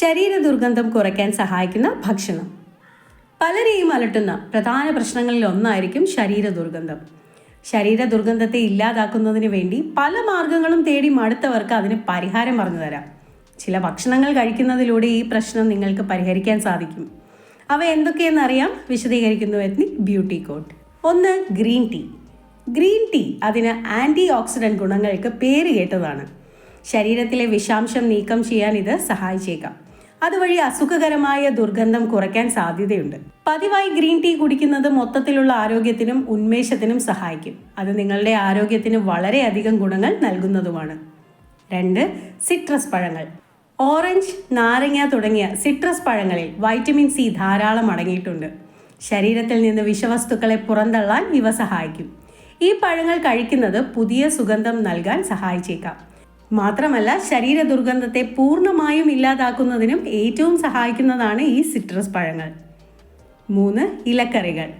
ശരീര ദുർഗന്ധം കുറയ്ക്കാൻ സഹായിക്കുന്ന ഭക്ഷണം. പലരെയും അലട്ടുന്ന പ്രധാന പ്രശ്നങ്ങളിൽ ഒന്നായിരിക്കും ശരീര ദുർഗന്ധം ശരീര ദുർഗന്ധത്തെ ഇല്ലാതാക്കുന്നതിന് വേണ്ടി പല മാർഗങ്ങളും തേടി മടുത്തവർക്ക് അതിന് പരിഹാരം പറഞ്ഞു തരാം. ചില ഭക്ഷണങ്ങൾ കഴിക്കുന്നതിലൂടെ ഈ പ്രശ്നം നിങ്ങൾക്ക് പരിഹരിക്കാൻ സാധിക്കും. അവ എന്തൊക്കെയെന്ന് അറിയാം? വിശദീകരിക്കുന്നു എത്നി ബ്യൂട്ടി കോട്ട്. ഒന്ന് ഗ്രീൻ ടീ. ഗ്രീൻ ടീ അതിന് ആന്റി ഓക്സിഡന്റ് ഗുണങ്ങൾക്ക് പേര് കേട്ടതാണ്. ശരീരത്തിലെ വിഷാംശം നീക്കം ചെയ്യാൻ ഇത് സഹായിച്ചേക്കാം. അതുവഴി അസുഖകരമായ ദുർഗന്ധം കുറയ്ക്കാൻ സാധ്യതയുണ്ട്. പതിവായി ഗ്രീൻ ടീ കുടിക്കുന്നത് മൊത്തത്തിലുള്ള ആരോഗ്യത്തിനും ഉന്മേഷത്തിനും സഹായിക്കും. അത് നിങ്ങളുടെ ആരോഗ്യത്തിന് വളരെയധികം ഗുണങ്ങൾ നൽകുന്നതുമാണ്. രണ്ട് സിട്രസ് പഴങ്ങൾ. ഓറഞ്ച് നാരങ്ങ തുടങ്ങിയ സിട്രസ് പഴങ്ങളിൽ വൈറ്റമിൻ സി ധാരാളം അടങ്ങിയിട്ടുണ്ട്. ശരീരത്തിൽ നിന്ന് വിഷവസ്തുക്കളെ പുറന്തള്ളാൻ ഇവ സഹായിക്കും. ഈ പഴങ്ങൾ കഴിക്കുന്നത് പുതിയ സുഗന്ധം നൽകാൻ സഹായിച്ചേക്കാം. മാത്രമല്ല ശരീര ദുർഗന്ധത്തെ പൂർണമായും ഇല്ലാതാക്കുന്നതിനും ഏറ്റവും സഹായിക്കുന്നതാണ് ഈ സിട്രസ് പഴങ്ങൾ. മൂന്ന് ഇലക്കറികൾ.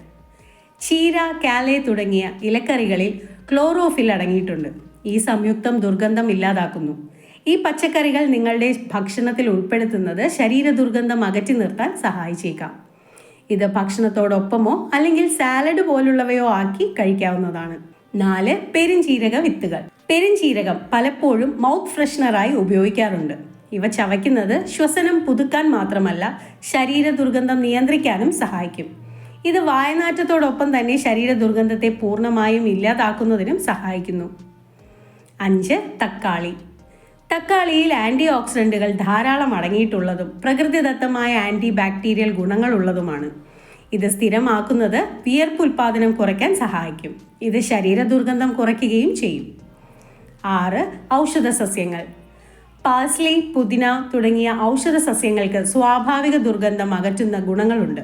ചീര കാലെ തുടങ്ങിയ ഇലക്കറികളിൽ ക്ലോറോഫിൽ അടങ്ങിയിട്ടുണ്ട്. ഈ സംയുക്തം ദുർഗന്ധം ഇല്ലാതാക്കുന്നു. ഈ പച്ചക്കറികൾ നിങ്ങളുടെ ഭക്ഷണത്തിൽ ഉൾപ്പെടുത്തുന്നത് ശരീര ദുർഗന്ധം അകറ്റി നിർത്താൻ സഹായിച്ചേക്കാം. ഇത് ഭക്ഷണത്തോടൊപ്പമോ അല്ലെങ്കിൽ സാലഡ് പോലുള്ളവയോ ആക്കി കഴിക്കാവുന്നതാണ്. നാല് പെരുംജീരക വിത്തുകൾ. പെരുംജീരകം പലപ്പോഴും മൗത്ത് ഫ്രഷ്നറായി ഉപയോഗിക്കാറുണ്ട്. ഇവ ചവയ്ക്കുന്നത് ശ്വസനം പുതുക്കാൻ മാത്രമല്ല ശരീര ദുർഗന്ധം നിയന്ത്രിക്കാനും സഹായിക്കും. ഇത് വായനാറ്റത്തോടൊപ്പം തന്നെ ശരീര ദുർഗന്ധത്തെ പൂർണമായും ഇല്ലാതാക്കുന്നതിനും സഹായിക്കുന്നു. അഞ്ച് തക്കാളി. തക്കാളിയിൽ ആന്റി ഓക്സിഡന്റുകൾ ധാരാളം അടങ്ങിയിട്ടുള്ളതും പ്രകൃതിദത്തമായ ആന്റി ബാക്ടീരിയൽ ഗുണങ്ങളുള്ളതുമാണ്. ഇത് സ്ഥിരമാക്കുന്നത് വിയർപ്പ് ഉൽപ്പാദനം കുറയ്ക്കാൻ സഹായിക്കും. ഇത് ശരീര ദുർഗന്ധം കുറയ്ക്കുകയും ചെയ്യും. ആറ് ഔഷധ സസ്യങ്ങൾ. പാസ്ലി പുതിന തുടങ്ങിയ ഔഷധ സസ്യങ്ങൾക്ക് സ്വാഭാവിക ദുർഗന്ധം അകറ്റുന്ന ഗുണങ്ങളുണ്ട്.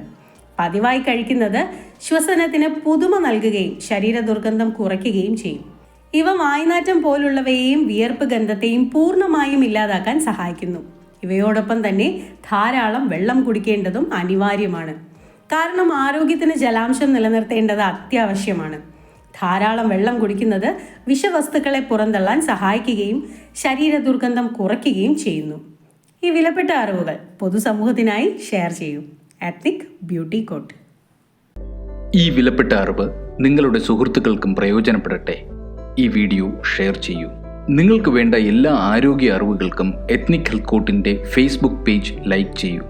പതിവായി കഴിക്കുന്നത് ശ്വസനത്തിന് പുതുമ നൽകുകയും ശരീര ദുർഗന്ധം കുറയ്ക്കുകയും ചെയ്യും. ഇവ വായ്നാറ്റം പോലുള്ളവയെയും വിയർപ്പ് ഗന്ധത്തെയും പൂർണമായും ഇല്ലാതാക്കാൻ സഹായിക്കുന്നു. ഇവയോടൊപ്പം തന്നെ ധാരാളം വെള്ളം കുടിക്കേണ്ടതും അനിവാര്യമാണ്. കാരണം ആരോഗ്യത്തിന് ജലാംശം നിലനിർത്തേണ്ടത് അത്യാവശ്യമാണ്. ധാരാളം വെള്ളം കുടിക്കുന്നത് വിഷവസ്തുക്കളെ പുറന്തള്ളാൻ സഹായിക്കുകയും ശരീര ദുർഗന്ധം കുറയ്ക്കുകയും ചെയ്യുന്നു. ഈ വിലപ്പെട്ട അറിവുകൾ പൊതുസമൂഹത്തിനായി ഷെയർ ചെയ്യൂ. എത്നിക് ബ്യൂട്ടി കോട്ട് ഈ വിലപ്പെട്ട അറിവ് നിങ്ങളുടെ സുഹൃത്തുക്കൾക്കും പ്രയോജനപ്പെടട്ടെ. ഈ വീഡിയോ ഷെയർ ചെയ്യൂ. നിങ്ങൾക്ക് വേണ്ട എല്ലാ ആരോഗ്യ അറിവുകൾക്കും എത്നിക് ഹെൽത്ത് കോട്ടിന്റെ ഫേസ്ബുക്ക് പേജ് ലൈക്ക് ചെയ്യൂ.